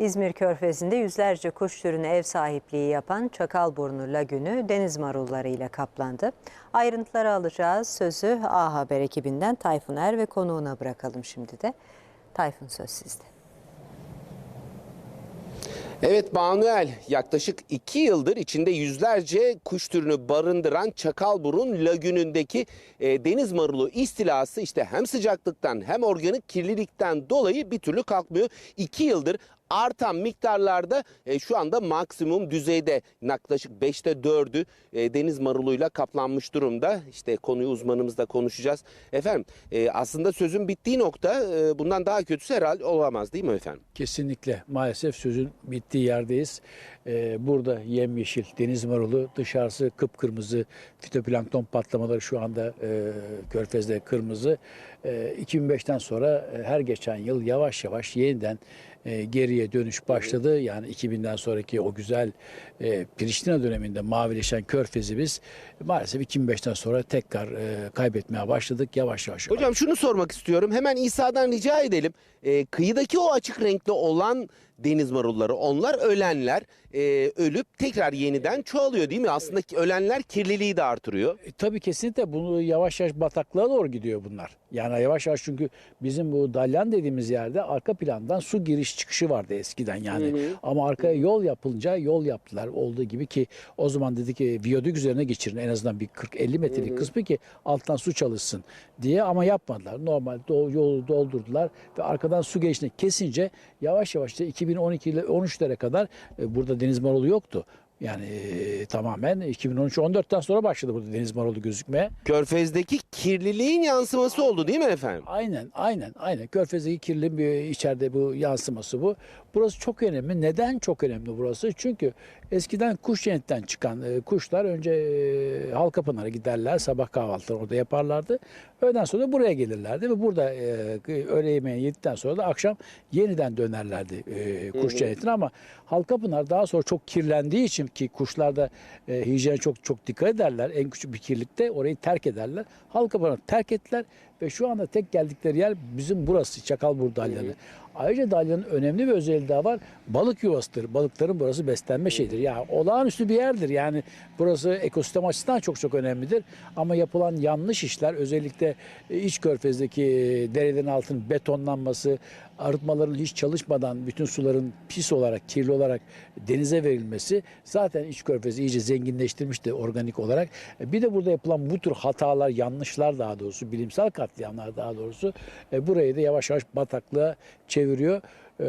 İzmir Körfezi'nde yüzlerce kuş türüne ev sahipliği yapan Çakalburnu Lagünü deniz marullarıyla kaplandı. Ayrıntıları alacağız. Sözü A Haber ekibinden Tayfun Er ve konuğuna bırakalım şimdi de. Tayfun söz sizde. Evet Manuel yaklaşık iki yıldır içinde yüzlerce kuş türünü barındıran Çakalburun Lagünü'ndeki e, deniz marulu istilası işte hem sıcaklıktan hem organik kirlilikten dolayı bir türlü kalkmıyor. İki yıldır artan miktarlarda e, şu anda maksimum düzeyde yaklaşık 5'te 4'ü e, deniz maruluyla kaplanmış durumda. İşte konuyu uzmanımızla konuşacağız. Efendim e, aslında sözün bittiği nokta e, bundan daha kötüsü herhalde olamaz değil mi efendim? Kesinlikle maalesef sözün bittiği yerdeyiz. Ee, burada yemyeşil deniz marulu dışarısı kıpkırmızı fitoplankton patlamaları şu anda e, körfezde kırmızı. E, 2005'ten sonra e, her geçen yıl yavaş yavaş yeniden e, geriye dönüş başladı. Yani 2000'den sonraki o güzel e, Priştina döneminde mavileşen körfezi biz maalesef 2005'ten sonra tekrar e, kaybetmeye başladık yavaş yavaş. Hocam şunu sormak istiyorum. Hemen İsa'dan rica edelim. Ee, kıyıdaki o açık renkli olan deniz marulları onlar ölenler e, ölüp tekrar yeniden çoğalıyor değil mi? Aslında ölenler kirliliği de artırıyor. E, tabii kesinlikle bunu yavaş yavaş bataklığa doğru gidiyor bunlar. Yani yavaş yavaş çünkü bizim bu dalyan dediğimiz yerde arka plandan su giriş çıkışı vardı eskiden yani. Ama arkaya yol yapılınca yol yaptılar olduğu gibi ki o zaman dedi ki viyadük üzerine geçirin en azından bir 40-50 metrelik kısmı ki alttan su çalışsın diye ama yapmadılar. Normal yolu doldurdular ve arkadan su geçişini kesince yavaş yavaş da 2012 ile 13'lere kadar e, burada deniz marulu yoktu. Yani e, tamamen 2013-14'ten sonra başladı burada deniz marulu gözükmeye. Körfez'deki kirliliğin yansıması oldu değil mi efendim? Aynen, aynen, aynen. Körfez'deki kirliliğin bir içeride bu yansıması bu. Burası çok önemli. Neden çok önemli burası? Çünkü eskiden kuş cennetten çıkan e, kuşlar önce e, Halkapınar'a giderler. Sabah kahvaltıları orada yaparlardı. Öğleden sonra da buraya gelirlerdi ve burada e, öğle yemeğini yedikten sonra da akşam yeniden dönerlerdi e, kuş cennetine ama Halkapınar daha sonra çok kirlendiği için ki kuşlar da e, hijyene çok çok dikkat ederler. En küçük bir kirlikte orayı terk ederler. Halkapınar'ı terk ettiler ve şu anda tek geldikleri yer bizim burası Çakalbur Dalyanı. Ayrıca Dalyan'ın önemli bir özelliği daha var. Balık yuvasıdır. Balıkların burası beslenme şeyidir. Yani olağanüstü bir yerdir. Yani burası ekosistem açısından çok çok önemlidir. Ama yapılan yanlış işler özellikle e, iç körfezdeki e, derelerin altının betonlanması, arıtmaların hiç çalışmadan bütün suların pis olarak, kirli olarak denize verilmesi zaten iç körfezi iyice zenginleştirmişti organik olarak. E, Bir de burada yapılan bu tür hatalar, yanlışlar daha doğrusu, bilimsel katliamlar daha doğrusu e, burayı da yavaş yavaş bataklığa çeviriyor. E,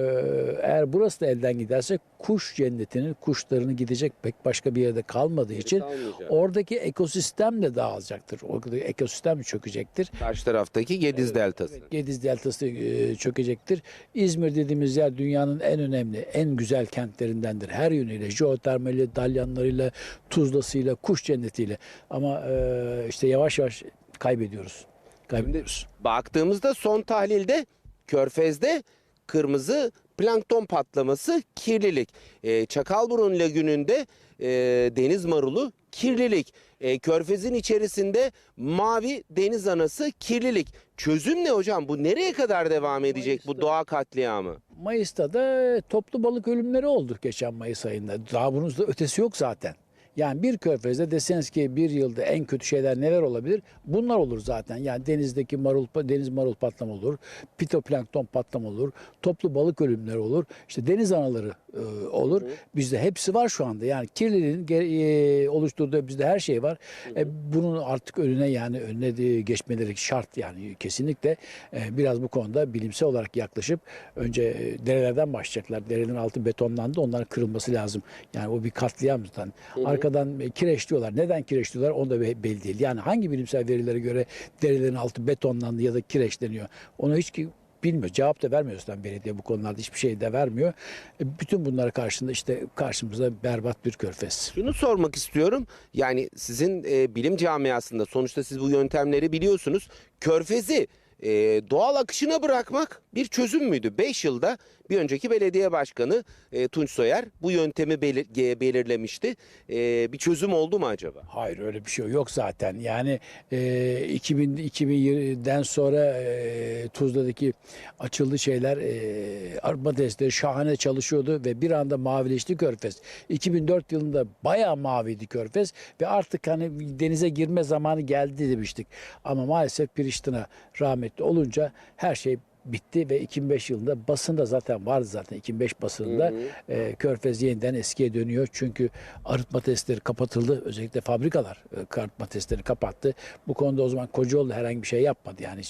Eğer burası da elden giderse kuş cennetinin kuşlarını gidecek pek başka bir yerde kalmadığı için kalmayacak. oradaki ekosistem de dağılacaktır. Oradaki ekosistem çökecektir. Karşı taraftaki Gediz Deltası. Gediz Deltası e, çökecektir. İzmir dediğimiz yer dünyanın en önemli, en güzel kentlerindendir. Her yönüyle, jeotermali, dalyanlarıyla, tuzlasıyla, kuş cennetiyle. Ama e, işte yavaş yavaş kaybediyoruz. Kaybediyoruz. Baktığımızda son tahlilde Körfez'de kırmızı plankton patlaması kirlilik. Ee, Çakalburun Lagünü'nde e, deniz marulu kirlilik. Ee, Körfez'in içerisinde mavi deniz anası kirlilik. Çözüm ne hocam? Bu nereye kadar devam edecek bu doğa katliamı? Mayıs'ta da toplu balık ölümleri oldu geçen Mayıs ayında. Daha bunun da ötesi yok zaten. Yani bir körfezde deseniz ki bir yılda en kötü şeyler neler olabilir? Bunlar olur zaten. Yani denizdeki marul deniz marul patlama olur, pitoplankton patlama olur, toplu balık ölümleri olur. İşte deniz anaları e, olur. Bizde hepsi var şu anda. Yani kirliliğin e, oluşturduğu bizde her şey var. E, bunun artık önüne yani önüne de geçmeleri şart yani kesinlikle e, biraz bu konuda bilimsel olarak yaklaşıp önce e, derelerden başlayacaklar. Derelerin altı betonlandı. Onların kırılması lazım. Yani o bir katliam zaten. Arkadan e, kireçliyorlar. Neden kireçliyorlar onu da be- belli değil. Yani hangi bilimsel verilere göre derelerin altı betonlandı ya da kireçleniyor. Onu hiç ki bilmiyor. Cevap da vermiyor zaten belediye bu konularda hiçbir şey de vermiyor. E, bütün bunlara karşında işte karşımızda berbat bir körfez. Şunu sormak istiyorum. Yani sizin e, bilim camiasında sonuçta siz bu yöntemleri biliyorsunuz. Körfezi e, doğal akışına bırakmak bir çözüm müydü? 5 yılda bir önceki belediye başkanı e, Tunç Soyer bu yöntemi belir- belirlemişti. E, bir çözüm oldu mu acaba? Hayır öyle bir şey yok zaten. Yani e, 2000 2020'den sonra e, Tuzla'daki açıldı şeyler e, arpa testleri şahane çalışıyordu ve bir anda mavileşti Körfez. 2004 yılında bayağı maviydi Körfez ve artık hani denize girme zamanı geldi demiştik. Ama maalesef Priştine rahmetli olunca her şey bitti ve 2005 yılında basında zaten vardı zaten 2005 basında e, Körfez yeniden eskiye dönüyor. Çünkü arıtma testleri kapatıldı. Özellikle fabrikalar e, arıtma testleri kapattı. Bu konuda o zaman Kocaoğlu herhangi bir şey yapmadı. Yani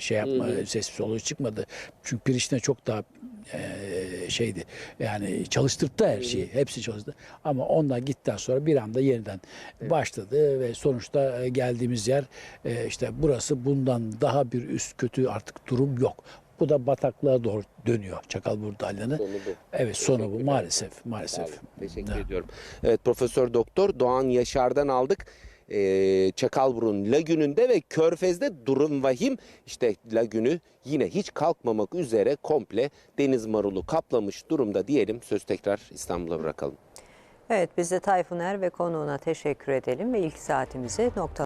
şey yapma ses soluğu çıkmadı. Çünkü Priştine çok daha e, şeydi. Yani çalıştırdı her şeyi. Hepsi çalıştı. Ama onlar gittikten sonra bir anda yeniden başladı ve sonuçta e, geldiğimiz yer e, işte burası bundan daha bir üst kötü artık durum yok. Bu da bataklığa doğru dönüyor Çakalburnu Dalyanı. Sonu bu. Evet sonu bu maalesef maalesef. Olun, Teşekkür ediyorum. Evet Profesör Doktor Doğan Yaşar'dan aldık. Ee, Çakalburun Lagünü'nde ve Körfez'de durum vahim. İşte lagünü yine hiç kalkmamak üzere komple deniz marulu kaplamış durumda diyelim. Söz tekrar İstanbul'a bırakalım. Evet biz de Tayfun Er ve konuğuna teşekkür edelim ve ilk saatimizi nokta